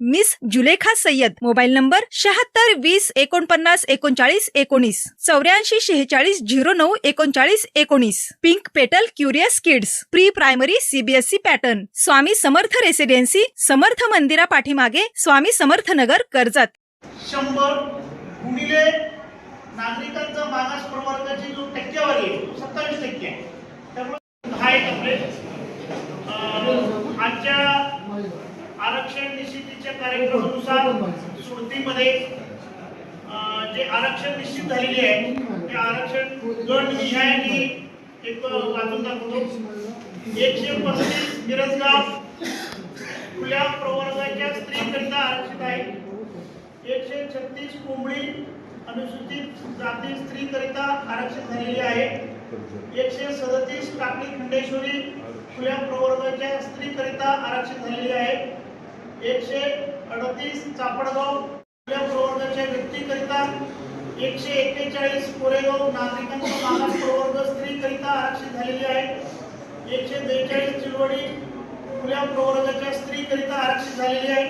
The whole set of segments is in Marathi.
Miss Zulekha Sayyed. Mobile number शहात्तर वीस एकोणपन्नास एकोणचाळीस एकोणीस. चौऱ्याऐंशी शेहेचाळीस झिरो नऊ एकोणचाळीस एकोणीस. Pink petal curious kids. Pre primary CBSE pattern. Swami Samarth residency. Samarth मंदिरा पाठीमागे स्वामी समर्थ नगर कर्जत. शंभर गुणिले नागरिकांचा मागास प्रवर्गाची जो टक्केवारी आहे तो सत्तावीस टक्के आहे. त्यामुळे हा एक आपले आजच्या आरक्षण निश्चितीच्या कार्यक्रमानुसार सुरतीमध्ये जे आरक्षण निश्चित झालेले आहे ते आरक्षण गट निहाय एक वाचून दाखवतो. एकशे पस्तीस मिरजगाव खुल्या प्रवर्गाच्या स्त्रीकरिता आरक्षित आहे. एकशे छत्तीस कोंबडी अनुसूचित जाती स्त्रीकरिता आरक्षित झालेली आहे. एकशे सदतीस टाकळी खंडेश्वरी खुल्या प्रवर्गाच्या स्त्रीकरिता आरक्षित झालेली आहे. एकशे अडतीस चापडगाव खुल्या प्रवर्गाच्या व्यक्तीकरिता एकशे एक्केचाळीस कोरेगाव नागरिकांचा मागास प्रवर्ग स्त्रीकरिता आरक्षित झालेली आहे. एकशे बेचाळीस चिलवडी खुल्या प्रवर्गाच्या स्त्रीकरिता आरक्षित झालेली आहे.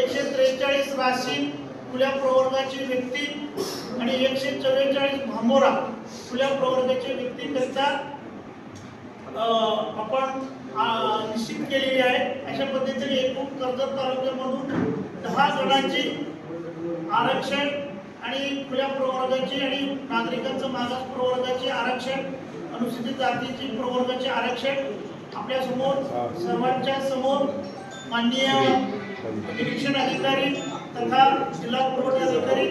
एकशे त्रेचाळीस वाशिम खुल्या प्रवर्गाची व्यक्ती आणि एकशे चव्वेचाळीस भांबोरा खुल्या प्रवर्गाच्या व्यक्तीकरिता आपण निश्चित केलेली आहे. अशा पद्धतीने एकूण कर्जत तालुक्यामधून दहा जणांची आरक्षण आणि खुल्या प्रवर्गाची आणि नागरिकांचं मागास प्रवर्गाचे आरक्षण अनुसूचित जातीची प्रवर्गाचे आरक्षण आपल्यासमोर सर्वांच्या समोर माननीय निरीक्षण अधिकारी तथा जिल्हा पुरवठा अधिकारी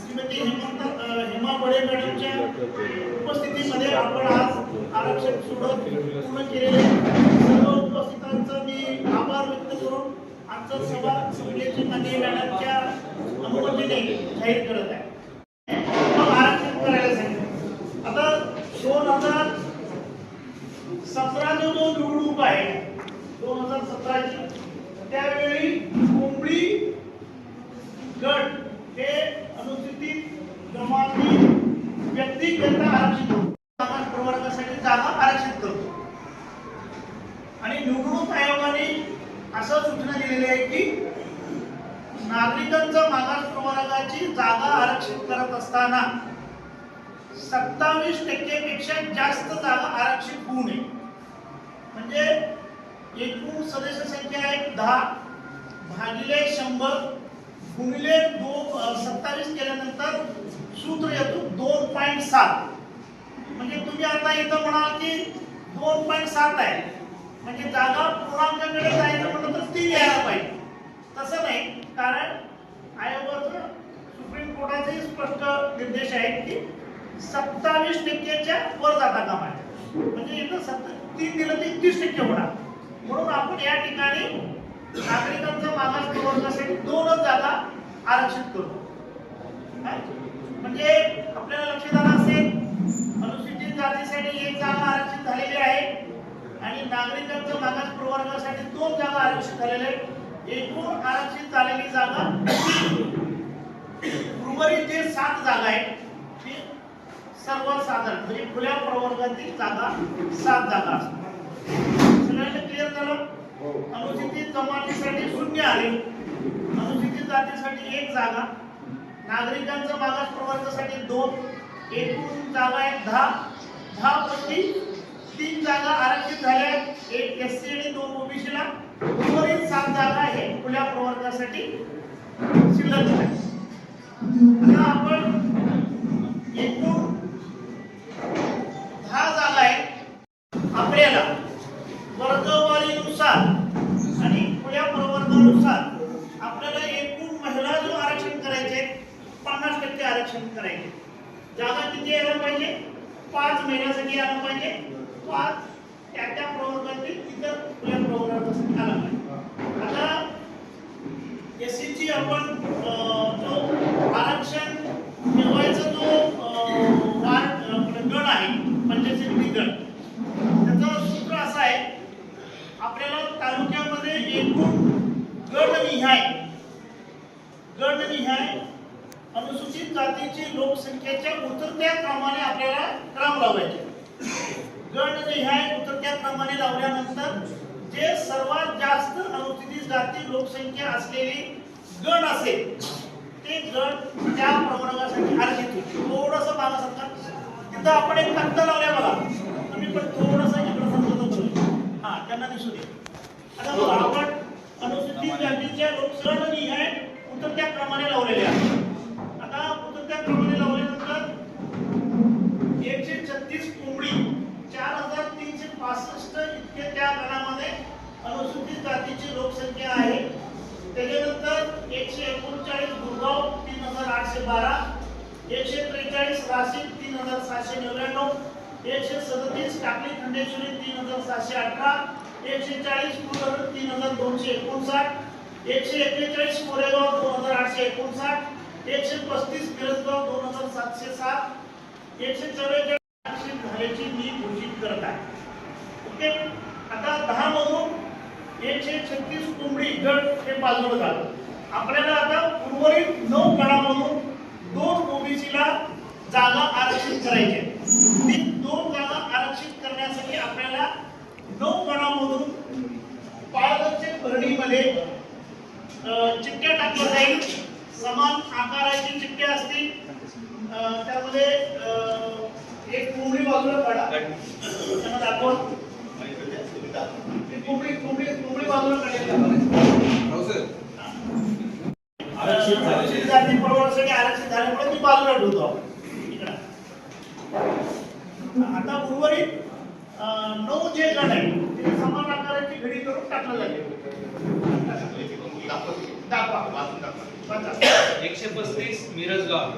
श्रीमती हेमंत हेमा बडे मॅडमच्या उपस्थितीमध्ये आपण आज आरक्षण सोडत पूर्ण केलेले सर्व उपस्थितांचा मी आभार व्यक्त करून आजचा सभा संपल्याची मॅडमच्या अनुमतीने जाहीर करत आहे. मग आरक्षण करायला सांगितलं. आता दोन हजार सतरा जो जो निवडणूक आहे दोन हजार सतराची त्यावेळी कोंबडी गट हे अनुसूचित जमाती व्यक्तिगत आरक्षित प्रवर्गासाठी जागा आरक्षित करतो. आणि निवडणूक आयोगाने असं सूचना दिलेली आहे की नागरिकांचा मागास प्रवर्गाची जागा आरक्षित करत असताना सत्तावीस टक्केपेक्षा जास्त जागा आरक्षित होऊ नये. म्हणजे एकूण सदस्य संख्या आहे दहा भागिले शंभर गुणिले दो सत्तावीस केल्यानंतर सूत्र येतो दोन पॉईंट सात. म्हणजे तुम्ही आता इथं म्हणाल की दोन पॉईंट सात आहे. म्हणजे जागा पूर्णांकाकडे जायचं म्हटलं तर ती लिहायला पाहिजे. तसं नाही कारण आयोगाचं सुप्रीम कोर्टाचे स्पष्ट निर्देश आहेत की सत्तावीस टक्क्याच्या वर जाता कामा म्हणजे इथं सत्त तीन दिलं ते तीस टक्के होणार. म्हणून आपण या ठिकाणी नागरिकांचा मागास प्रवर्गासाठी दोनच जागा आरक्षित करतो म्हणजे आपल्याला लक्षात आलं असेल अनुसूचित जातीसाठी एक जागा आरक्षित झालेली आहे. आणि नागरिकांच्या मागास प्रवर्गासाठी दोन जागा आरक्षित झालेल्या आहेत. एकूण आरक्षित झालेली जागा उर्वरित जे सात जागा आहेत ती सर्वसाधारण म्हणजे खुल्या प्रवर्गातील जागा सात जागा असतात. सगळ्यांना क्लिअर झालं? अनुसूचित जमातीसाठी शून्य आहे. अनुसूचित जातीसाठी एक जागा. नागरिकांचा मागास प्रवर्गासाठी दोन. एकूण जागा आहेत दहा. दहा पैकी तीन जागा आरक्षित झाल्या आहेत. एक एस सी आणि दोन ओबीसीला. उर्वरित सात जागा हे खुल्या प्रवर्गासाठी शिल्लक आहेत आता आपण एकूण दहा जागा आहेत. आपल्याला वर्गवारीनुसार आणि खुल्या प्रवर्गानुसार आपल्याला एकूण महिला जो आरक्षण करायचे पन्नास टक्के आरक्षण करायचे जागा किती यायला पाहिजे? पाच महिन्यासाठी आलं पाहिजे. पाच त्या त्या प्रवर्गातील तिथं खुल्या प्रवर्गासाठी आला पाहिजे आता सीची आपण जो आरक्षण मिळवायचा जो अं, गण आहे पंचायत गण त्याचं सूत्र असं आहे आपल्याला तालुक्यामध्ये एकूण गणनिहाय गणनिहाय अनुसूचित जातीची लोकसंख्येच्या उतरत्या क्रमाने आपल्याला क्रम लावायचे. गणनिहाय उतरत्या त्याप्रमाणे लावल्यानंतर जे सर्वात जास्त अनुसूचित जाती लोकसंख्या असलेली गण असेल ते गण त्या प्रमाणासाठी आरक्षित होईल थोडस मागा तिथं आपण एक तक्ता लावल्या बघा. तुम्ही पण थोडस इकडं समजत होतो हा त्यांना दिसू दे. आता बघा आपण अनुसूचित जातीच्या लोकसंख्या उतरत्या क्रमाने लावलेल्या आहे आता उत्तर त्याप्रमाणे लावल्यानंतर एकशे छत्तीस कोंबडी पासष्ट त्या गणामध्ये अनुसूचित जातीची लोकसंख्या आहे. त्याच्यानंतर एकशे एकोणचाळीस गुरगाव तीन हजार आठशे बारा. एकशे त्रेचाळीस राशीद तीन हजार सहाशे नव्याण्णव. एकशे सदतीस टाकली खंडेश्वरी तीन हजार सहाशे अठरा. एकशे चाळीस कुलधरण तीन हजार दोनशे एकोणसाठ. एकशे एक्केचाळीस कोरेगाव दोन हजार आठशे एकोणसाठ. एकशे पस्तीस मिरजगाव दोन हजार सातशे सात. एकशे चव्वेचाळीस आरक्षित झाल्याची मी घोषित करत आहे ओके आता दहा मधून एकशे छत्तीस कोंबडी गट हे बाजूला झालं आपल्याला आता उर्वरित नऊ गणामधून दोन ओबीसीला जागा आरक्षित करायची ती दोन जागा आरक्षित करण्यासाठी आपल्याला नऊ गणामधून पारदर्शक भरणीमध्ये चिठ्ठ्या टाकल्या जाईल. समान आकाराची चिठ्ठ्या असतील. त्यामध्ये एक कोंबडी बाजूला काढा. त्यांना दाखवा ती कोंबडी कोंबडी कोंबडी बाजूला काढायची आरक्षित जाती आरक्षित झाल्यामुळे ती बाजूला ठेवतो आता उर्वरित नऊ जे गण आहे ते समान आकाराची घडी करून टाकलं जाते एकशे पस्तीस मिरजगाव.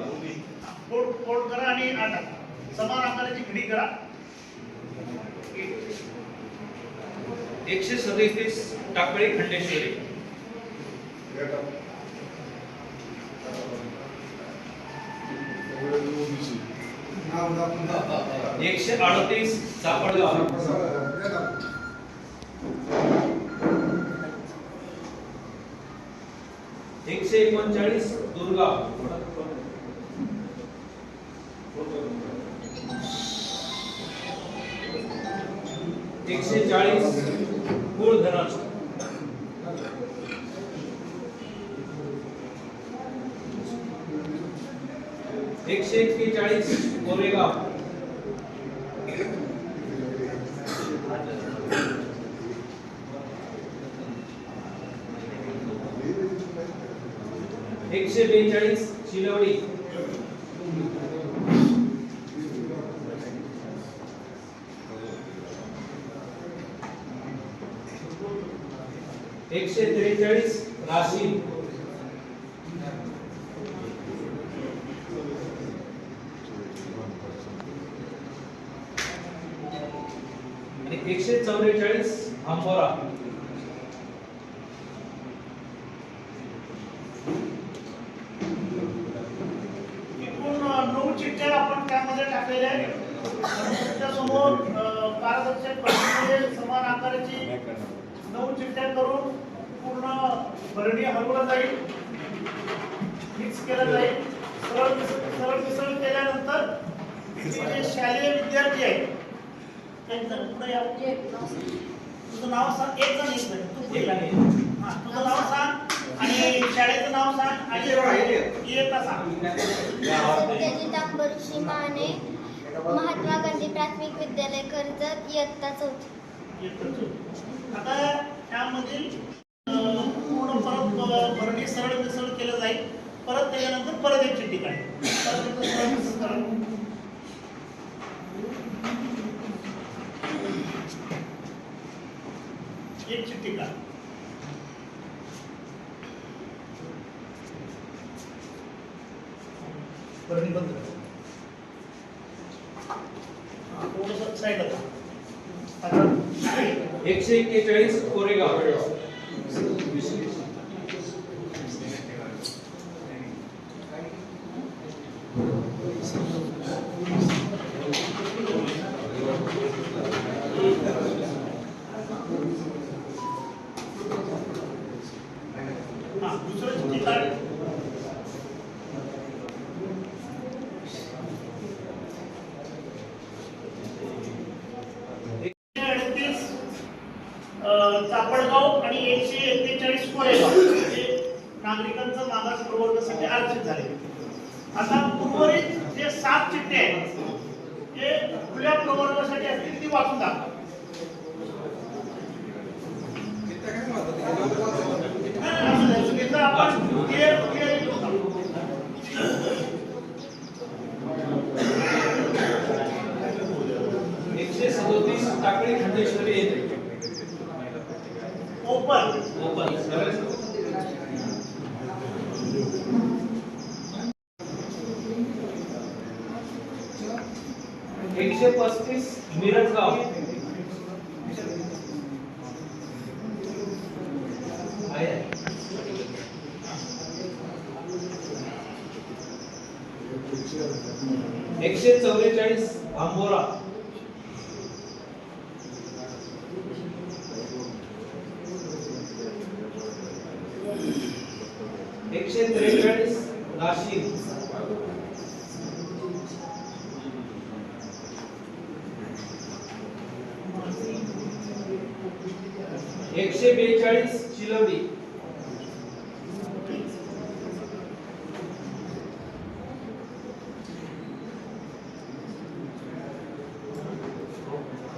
फोड फोड करा आणि आता. समान आकाराची घडी करा. एकशे सदतीस टाकळी खंडेश्वरी. एकशे अडतीस चापडगाव. एकशे एकोणचाळीस दुर्गाव. एकशे चाळीस कुळ धरण एकशे एक्केचाळीस कोरेगाव एकशे बेचाळीस शिलवडी एकशे त्रेचाळीस राशी आणि एकशे चौवेचाळीस आंबोरा. नऊ चिठ्ठ्या आपण त्यामध्ये टाकलेल्या आहेत. त्याच्यासमोर अ, पारदर्शक पद्धतीने समान आकाराची नऊ चिठ्ठ्या करून पूर्ण भरणी हलवलं जाईल. मिक्स केलं जाईल. सरळ सरळ मिसळ केल्यानंतर हे जे शालेय विद्यार्थी आहेत एक जण पुढे या. तुझं नाव सांग. एक जण एक जण तू पुढे ये. हा, तुझं नाव सांग आणि शाळेचं नाव सांग आणि इयत्ता सांग. सत्यजित अंबरीशी माने महात्मा गांधी प्राथमिक विद्यालय कर्जत इयत्ता चौथी. आता त्यामधील पूर्ण परत भरणी सरळ मिसळ केलं जाईल. परत त्याच्यानंतर परत एक चिठ्ठी काढ परत एकदा सरळ मिसळ करा. एक चिठ्ठी काढ भरणी बंद कर. हा, थोडंसं साईडला कर. आता एकशे एक्केचाळीस कोरेगाव हा दुसरं चिठ्ठी काढ एकशे अडतीस अं, चापडगाव आणि एकशे एक्केचाळीस कोरेगाव हे नागरिकांचं मागास प्रवर्गासाठी आरक्षित झाले आता उर्वरित जे सात चिठ्ठे आहेत ते खुल्या प्रवर्गासाठी असतील ती वाचून दाखवा आपण क्लिअर क्लिअर. एकशे सदोतीस टाकळी खंडेश्वरी येथे ओपन. ओपन. एकशे पस्तीस मिरजगाव. गाव एकशे चौवेचाळीस आंबोरा. एकशे त्रेचाळीस नाशिक. एकशे बेचाळीस चिलवडी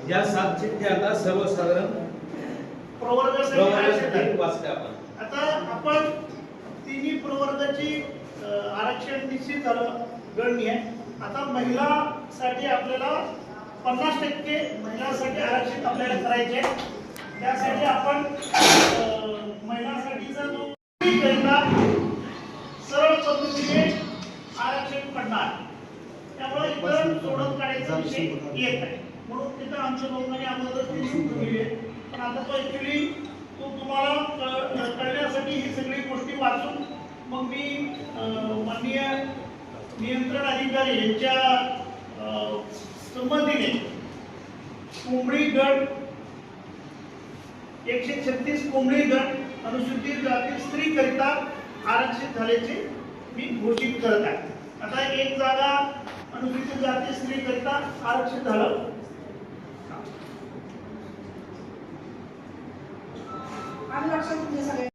या सात चिठ्ठ्या आता सर्वसाधारण आहे. वाचल्या आपण आता आपण तिन्ही प्रवर्गाची आरक्षण निश्चित झालं गणनीय आता महिलासाठी आपल्याला पन्नास टक्के महिलांसाठी आरक्षित आपल्याला करायचे आहे. त्यासाठी आपण महिलांसाठीचा जो करिता सरळ पद्धतीने आरक्षण पडणार. त्यामुळे इतर सोडत काढायचा विषय येत आहे म्हणून तिथं आमच्या लोकांनी अगोदर दिली आहे. पण आता तो ऍक्च्युली तो तुम्हाला क- कळण्यासाठी ही सगळी गोष्टी वाचून मग मी माननीय नियंत्रण अधिकारी यांच्या अं, संमतीने कोंबडी गट एकशे छत्तीस कोंबडी गट अनुसूचित जाती स्त्री करिता आरक्षित झाल्याचे मी घोषित करत आहे. आता एक जागा अनुसूचित जाती स्त्री करिता आरक्षित झालं. लक्षात